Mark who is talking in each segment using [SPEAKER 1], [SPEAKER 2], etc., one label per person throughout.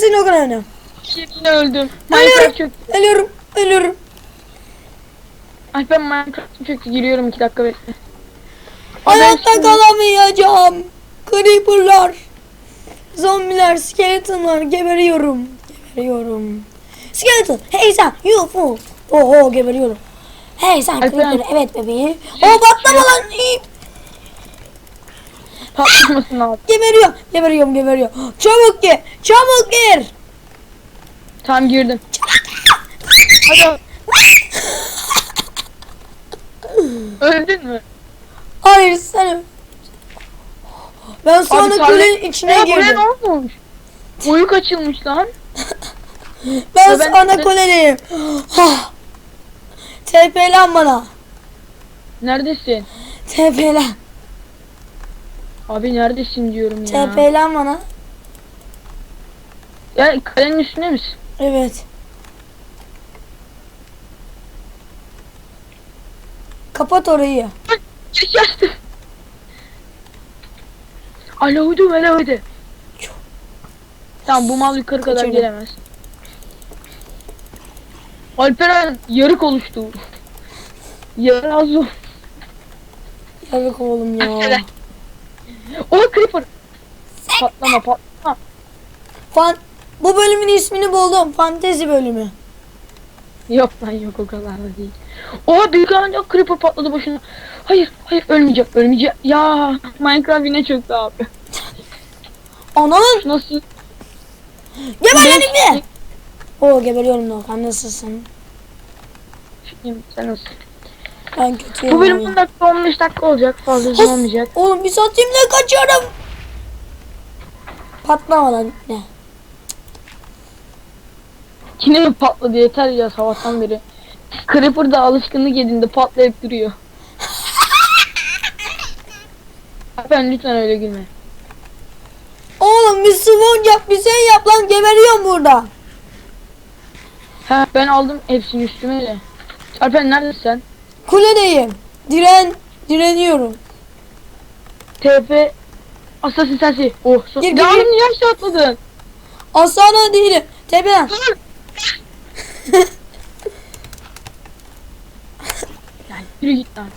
[SPEAKER 1] seni o kadar önemli.
[SPEAKER 2] Yine öldüm. Minecraft çöktü.
[SPEAKER 1] Ölüyorum. Ölüyorum.
[SPEAKER 2] Ay ben Minecraft çöktü. Giriyorum 2 dakika bekle.
[SPEAKER 1] Hayatta
[SPEAKER 2] şimdi-
[SPEAKER 1] kalamayacağım. Creeper'lar. Zombiler, skeletonlar geberiyorum. Geberiyorum. Skeleton, hey sen, UFO. Oho geberiyorum. Hey sen creeper, evet bebeği. O patlama lan. İyi.
[SPEAKER 2] Patlamasın abi.
[SPEAKER 1] Geberiyor, geberiyorum, geberiyor. Çabuk gir, çabuk gir.
[SPEAKER 2] Tamam girdim. Hadi. Öldün mü?
[SPEAKER 1] Hayır sen. Ben sonra
[SPEAKER 2] Abi,
[SPEAKER 1] kulenin içine
[SPEAKER 2] Ya
[SPEAKER 1] girdim.
[SPEAKER 2] ne olmuş? Oyuk açılmış lan.
[SPEAKER 1] Ben
[SPEAKER 2] Ya ben-
[SPEAKER 1] sana kuledeyim. Hah. TP'len bana.
[SPEAKER 2] Neredesin?
[SPEAKER 1] TP'len.
[SPEAKER 2] Abi neredesin diyorum ya.
[SPEAKER 1] TP'len bana.
[SPEAKER 2] Ya kalenin üstünde misin?
[SPEAKER 1] Evet. Kapat orayı.
[SPEAKER 2] Giriş açtı. Alavuydu alavuydu. Tamam bu mal yukarı kadar
[SPEAKER 1] Kaçırdım.
[SPEAKER 2] gelemez. Alperen yarık oluştu. Yarı az o.
[SPEAKER 1] Yazık oğlum ya.
[SPEAKER 2] O creeper. Patlama patlama.
[SPEAKER 1] Fan bu bölümün ismini buldum. Fantezi bölümü.
[SPEAKER 2] Yok lan yok o kadar da değil. Oha büyük ancak creeper patladı başına. Hayır hayır ölmeyecek ölmeyecek. Ya Minecraft yine çöktü abi.
[SPEAKER 1] Ananın
[SPEAKER 2] Nasıl?
[SPEAKER 1] geber lan ibne. Oo geberiyorum Doğukan nasılsın?
[SPEAKER 2] Şimdi sen nasıl?
[SPEAKER 1] Ben kötüyüm.
[SPEAKER 2] Bu bölüm
[SPEAKER 1] abi.
[SPEAKER 2] 10 dakika 15 dakika olacak fazla uzun olmayacak.
[SPEAKER 1] Oğlum bir ne kaçıyorum. Patlama lan ibne.
[SPEAKER 2] Yine mi patladı yeter ya sabahtan beri. Creeper da alışkınlık edindi patlayıp duruyor. Ben lütfen öyle gülme.
[SPEAKER 1] Oğlum bir sword yap bir şey yap lan geberiyorum burada.
[SPEAKER 2] Ha ben aldım hepsini üstüme de. Alper neredesin sen?
[SPEAKER 1] Kuledeyim. Diren direniyorum.
[SPEAKER 2] TP Assassin sensi. Oh. So
[SPEAKER 1] Gir, gir,
[SPEAKER 2] ya
[SPEAKER 1] gir.
[SPEAKER 2] oğlum niye aşağı atladın?
[SPEAKER 1] Asana değilim. Tepeden.
[SPEAKER 2] Yürü git lan.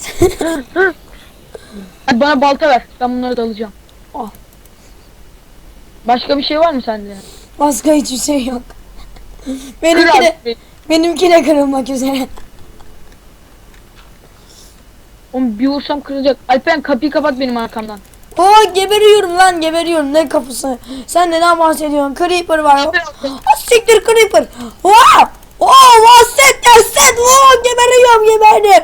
[SPEAKER 2] Hadi bana balta ver. Ben bunları da alacağım.
[SPEAKER 1] Al.
[SPEAKER 2] Başka bir şey var mı sende?
[SPEAKER 1] Başka hiçbir şey yok. Benimki de, benimki de kırılmak üzere.
[SPEAKER 2] Oğlum bir vursam kırılacak. Alperen kapıyı kapat benim arkamdan.
[SPEAKER 1] Oo geberiyorum lan geberiyorum ne kapısı. Sen neden bahsediyorsun? Creeper var. Ah siktir Creeper. Oh, wow, set set. Wow, geberiyorum geberdim.